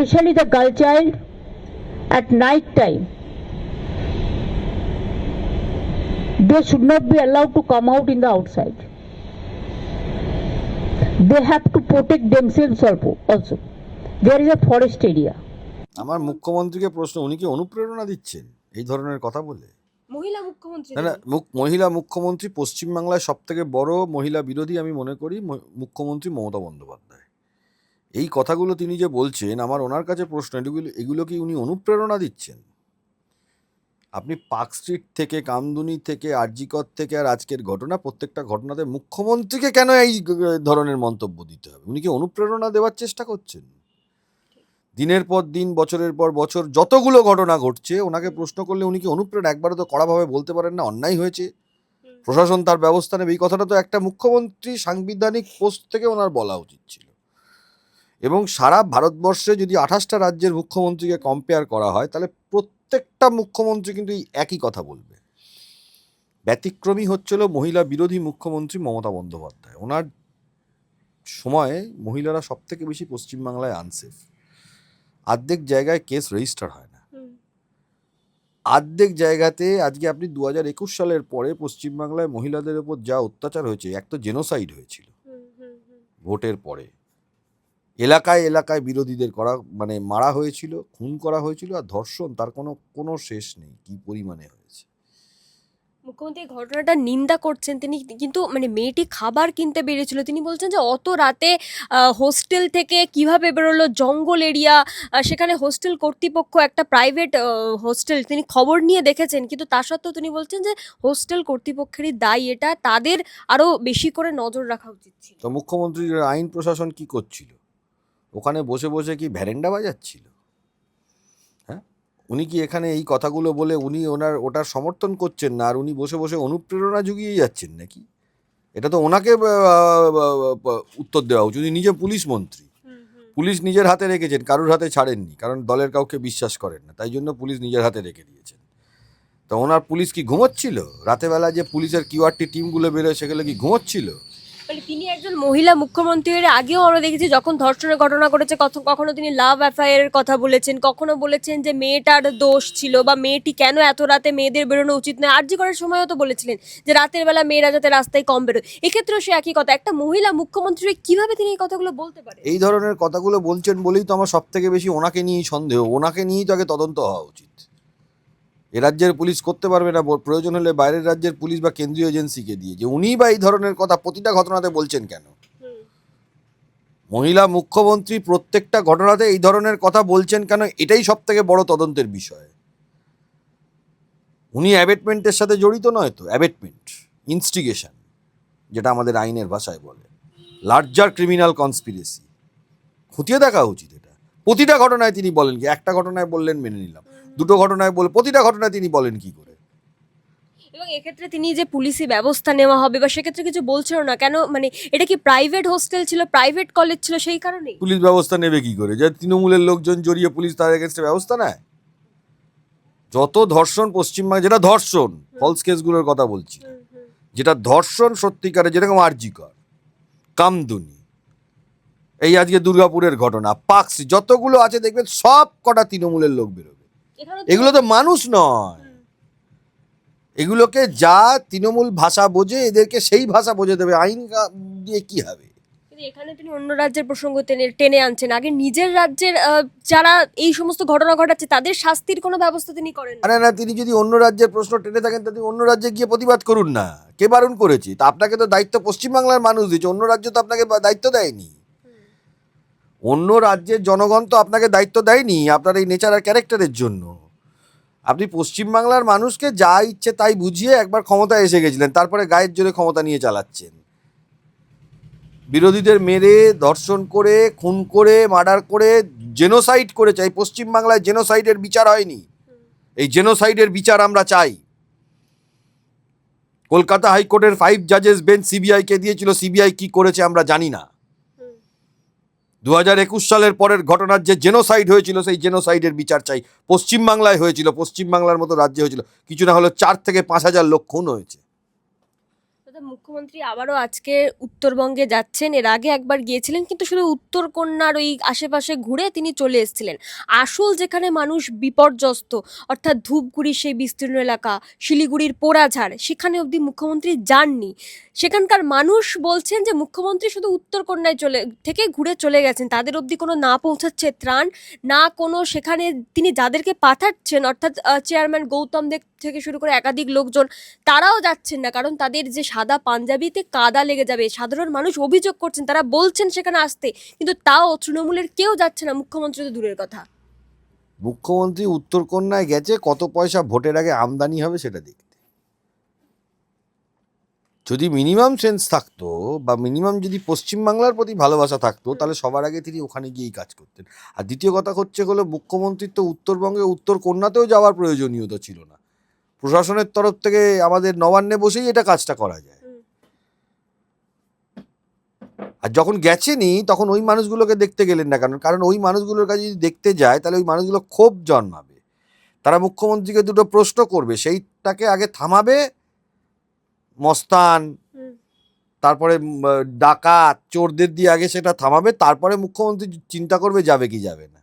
especially the girl child, at night time. They should not be allowed to come out in the outside. They have to protect themselves also. also. There is a forest area. আমার মুখ্যমন্ত্রীকে প্রশ্ন উনি কি অনুপ্রেরণা দিচ্ছেন এই ধরনের কথা বলে মহিলা মুখ্যমন্ত্রী না মহিলা মুখ্যমন্ত্রী পশ্চিমবাংলায় সব থেকে বড় মহিলা বিরোধী আমি মনে করি মুখ্যমন্ত্রী মমতা বন্দ্যোপাধ্যায় এই কথাগুলো তিনি যে বলছেন আমার ওনার কাছে প্রশ্ন এগুলো এগুলো কি উনি অনুপ্রেরণা দিচ্ছেন? আপনি পার্ক স্ট্রিট থেকে কামদুনি থেকে আরজিকর থেকে আর আজকের ঘটনা প্রত্যেকটা ঘটনাতে মুখ্যমন্ত্রীকে কেন এই ধরনের মন্তব্য দিতে হবে? উনি কি অনুপ্রেরণা দেওয়ার চেষ্টা করছেন? দিনের পর দিন বছরের পর বছর যতগুলো ঘটনা ঘটছে ওনাকে প্রশ্ন করলে উনি কি অনুপ্রেরণা একবারও তো কড়াভাবে বলতে পারেন না অন্যায় হয়েছে? প্রশাসন তার ব্যবস্থা নেবে এই কথাটা তো একটা মুখ্যমন্ত্রী সাংবিধানিক পোস্ট থেকে ওনার বলা উচিত ছিল। এবং সারা ভারতবর্ষে যদি আঠাশটা রাজ্যের মুখ্যমন্ত্রীকে কম্পেয়ার করা হয় তাহলে প্রত্যেকটা মুখ্যমন্ত্রী কিন্তু এই একই কথা বলবে। ব্যতিক্রমী হচ্ছিল মহিলা বিরোধী মুখ্যমন্ত্রী মমতা বন্দ্যোপাধ্যায়। ওনার সময়ে মহিলারা সব থেকে বেশি পশ্চিমবাংলায় আনসেফ আর্ধেক জায়গায় কেস রেজিস্টার হয় না। আর্ধেক জায়গাতে আজকে আপনি দু হাজার একুশ সালের পরে পশ্চিমবাংলায় মহিলাদের ওপর যা অত্যাচার হয়েছে এক তো জেনোসাইড হয়েছিল। ভোটের পরে। এলাকায় এলাকায় বিরোধীদের করা মানে মারা হয়েছিল খুন করা হয়েছিল আর ধর্ষণ তার কোনো কোনো শেষ নেই কি পরিমাণে হয়েছে? মুখ্যমন্ত্রী ঘটনাটা নিন্দা করছেন তিনি কিন্তু মানে মেয়েটি খাবার কিনতে বেরিয়েছিল তিনি বলছেন যে অত রাতে হোস্টেল থেকে কীভাবে বেরোলো জঙ্গল এরিয়া সেখানে হোস্টেল কর্তৃপক্ষ একটা প্রাইভেট হোস্টেল তিনি খবর নিয়ে দেখেছেন কিন্তু তা সত্ত্বেও তিনি বলছেন যে হোস্টেল কর্তৃপক্ষেরই দায়ী এটা তাদের আরও বেশি করে নজর রাখা উচিত ছিল। তো মুখ্যমন্ত্রীর আইন প্রশাসন কি করছিল? ওখানে বসে বসে কি ভ্যারেন্ডা বাজাচ্ছিল? হ্যাঁ? উনি কি এখানে এই কথাগুলো বলে উনি ওনার ওটার সমর্থন করছেন না আর উনি বসে বসে অনুপ্রেরণা জুগিয়ে যাচ্ছেন নাকি? এটা তো ওনাকে উত্তর দেওয়া উচিত। উনি নিজে পুলিশ মন্ত্রী। পুলিশ নিজের হাতে রেখেছেন কারুর হাতে ছাড়েননি কারণ দলের কাউকে বিশ্বাস করেন না তাই জন্য পুলিশ নিজের হাতে রেখে দিয়েছেন। তো ওনার পুলিশ কি ঘুমোচ্ছিল? রাতেবেলা যে পুলিশের কিউআরটি টিমগুলো বেরোয় সেগুলো কি ঘুমোচ্ছিল? মানে তিনি একজন মহিলা মুখ্যমন্ত্রী এর আগেও আমরা দেখেছি যখন ধর্ষণের ঘটনা ঘটেছে কখনো তিনি লাভ অ্যাফায়ারের কথা বলেছেন, কখনো বলেছেন যে মেয়েটার দোষ ছিল বা মেয়েটি কেন এত রাতে মেয়েদের বেরোনো উচিত নয়। আর্জি করার সময়ও তো বলেছিলেন যে রাতের বেলা মেয়েরা যাতে রাস্তায় কম বেরোয়। এক্ষেত্রেও সে একই কথা। একটা মহিলা মুখ্যমন্ত্রী কীভাবে তিনি এই কথাগুলো বলতে পারেন? এই ধরনের কথাগুলো বলছেন বলেই তো আমার সব থেকে বেশি ওনাকে নিয়েই সন্দেহ। ওনাকে নিয়েই তো আগে তদন্ত হওয়া উচিত। এ রাজ্যের পুলিশ করতে পারবে না প্রয়োজন হলে বাইরের রাজ্যের পুলিশ বা কেন্দ্রীয় এজেন্সিকে দিয়ে। যে উনি বা এই ধরনের কথা প্রতিটা ঘটনাতে বলছেন কেন? মহিলা মুখ্যমন্ত্রী প্রত্যেকটা ঘটনাতে এই ধরনের কথা বলছেন কেন? এটাই সব থেকে বড় তদন্তের বিষয়। উনি অ্যাবেটমেন্টের সাথে জড়িত নয় তো? অ্যাবেটমেন্ট ইনস্টিগেশন যেটা আমাদের আইনের ভাষায় বলে। Larger criminal conspiracy. খতিয়ে দেখা উচিত প্রতিটা ঘটনায় তিনি বলেন কি একটা ঘটনায় বললেন মেনে নিলাম। দুটো ঘটনায় বলে প্রতিটা ঘটনায় তিনি বলেন কি করে? এবং এক্ষেত্রে তিনি যে পুলিশি ব্যবস্থা নেওয়া হবে বা সেক্ষেত্রে কিছু বলছিল না কেন মানে এটা কি প্রাইভেট হোস্টেল ছিল প্রাইভেট কলেজ ছিল সেই কারণেই? পুলিশ ব্যবস্থা নেবে কি করে? যে তৃণমূলের লোকজন জড়িয়ে পুলিশ তার এগেনস্টে ব্যবস্থা নেয়? যত ধর্ষণ পশ্চিমবঙ্গে যেটা ধর্ষণ ফলস কেসগুলোর কথা বলছি। যেটা ধর্ষণ সত্যিকারে যেরকম আরজিকর কামদুনি এই আজকে দুর্গাপুরের ঘটনা। পাক্স যতগুলো আছে দেখবেন সব কটা তৃণমূলের লোক বেরোবে। এগুলো তো মানুষ নয়। এগুলোকে যা তৃণমূল ভাষা বোঝে এদেরকে সেই ভাষা বোঝে দেবে। আইন দিয়ে কি হবে? এখানে তিনি অন্য রাজ্যের প্রসঙ্গ টেনে আনছেন। আগে নিজের রাজ্যের যারা এই সমস্ত ঘটনা ঘটাচ্ছে তাদের শাস্তির কোনো ব্যবস্থা তিনি করেন না। আরে না তিনি যদি অন্য রাজ্যের প্রশ্ন টেনে থাকেন তাহলে অন্য রাজ্যে গিয়ে প্রতিবাদ করুন না। কে বারণ করেছে? তা আপনাকে তো দায়িত্ব পশ্চিমবাংলার মানুষ দিচ্ছে অন্য রাজ্য তো আপনাকে দায়িত্ব দেয়নি। অন্য রাজ্যের জনগণ তো আপনাকে দায়িত্ব দেয়নি আপনার এই নেচার আর ক্যারেক্টারের জন্য। আপনি পশ্চিমবাংলার মানুষকে যা ইচ্ছে তাই বুঝিয়ে একবার ক্ষমতায় এসে গেছিলেন, তারপরে গায়ের জোরে ক্ষমতা নিয়ে চালাচ্ছেন। বিরোধীদের মেরে, ধর্ষণ করে, খুন করে, মার্ডার করে জেনোসাইড করে চাই পশ্চিমবাংলায় জেনোসাইডের বিচার হয়নি। এই জেনোসাইডের বিচার আমরা চাই। কলকাতা হাইকোর্টের ফাইভ জাজেস বেঞ্চ সিবিআইকে দিয়েছিল। সিবিআই কি করেছে আমরা জানি না। দু হাজার একুশ সালের পরের ঘটনার যে জেনোসাইড হয়েছিল, সেই জেনোসাইডের বিচার চাই। পশ্চিমবাংলায় হয়েছিল, পশ্চিমবাংলার মতো রাজ্যে হয়েছিল। কিছু না হলো চার থেকে পাঁচ হাজার লোক খুন হয়েছে। মুখ্যমন্ত্রী আবারও আজকে উত্তরবঙ্গে যাচ্ছেন। এর আগে একবার গিয়েছিলেন, কিন্তু শুধু উত্তরকন্যার ওই আশেপাশে ঘুরে তিনি চলে এসেছিলেন। আসল যেখানে মানুষ বিপর্যস্ত, অর্থাৎ ধূপগুড়ির সেই বিস্তীর্ণ এলাকা, শিলিগুড়ির পোড়াঝাড়, সেখানে অবধি মুখ্যমন্ত্রী যাননি। সেখানকার মানুষ বলছেন যে মুখ্যমন্ত্রী শুধু উত্তরকন্যায় চলে, থেকে ঘুরে চলে গেছেন। তাদের অবধি কোনো না পৌঁছাচ্ছে ত্রাণ, না কোনো সেখানে তিনি যাদেরকে পাঠাচ্ছেন, অর্থাৎ চেয়ারম্যান গৌতম দেব থেকে শুরু করে একাধিক লোকজন, তারাও যাচ্ছেন না। কারণ তাদের যে সাদা পাঞ্জাবিতে কাদা লেগে যাবে। সাধারণ মানুষ অভিযোগ করছেন, তারা বলছেন সেখানে আসতে। কিন্তু তাও তৃণমূলের কেউ যাচ্ছে না, মুখ্যমন্ত্রী তো দূরের কথা। মুখ্যমন্ত্রী উত্তরকন্যায় গেছে, কত পয়সা ভোটের আগে আমদানি হবে সেটা দেখতে। যদি মিনিমাম সেন্স থাকতো বা মিনিমাম যদি পশ্চিমবাংলার প্রতি ভালোবাসা থাকতো, তাহলে সবার আগে তিনি ওখানে গিয়েই কাজ করতেন। আর দ্বিতীয় কথা হচ্ছে হলো, মুখ্যমন্ত্রীর তো উত্তরবঙ্গে উত্তরকন্যাতেও যাওয়ার প্রয়োজনীয়তা ছিল না। প্রশাসনের তরফ থেকে আমাদের নবান্নে বসেই এটা কাজটা করা যায়। আর যখন গেছেনি তখন ওই মানুষগুলোকে দেখতে গেলেন না কারণ কারণ ওই মানুষগুলোর কাছে যদি দেখতে যায় তাহলে ওই মানুষগুলো ক্ষোভ জন্মাবে। তারা মুখ্যমন্ত্রীকে দুটো প্রশ্ন করবে সেইটাকে আগে থামাবে মস্তান তারপরে ডাকাত চোরদের দিয়ে আগে সেটা থামাবে তারপরে মুখ্যমন্ত্রী চিন্তা করবে যাবে কি যাবে না।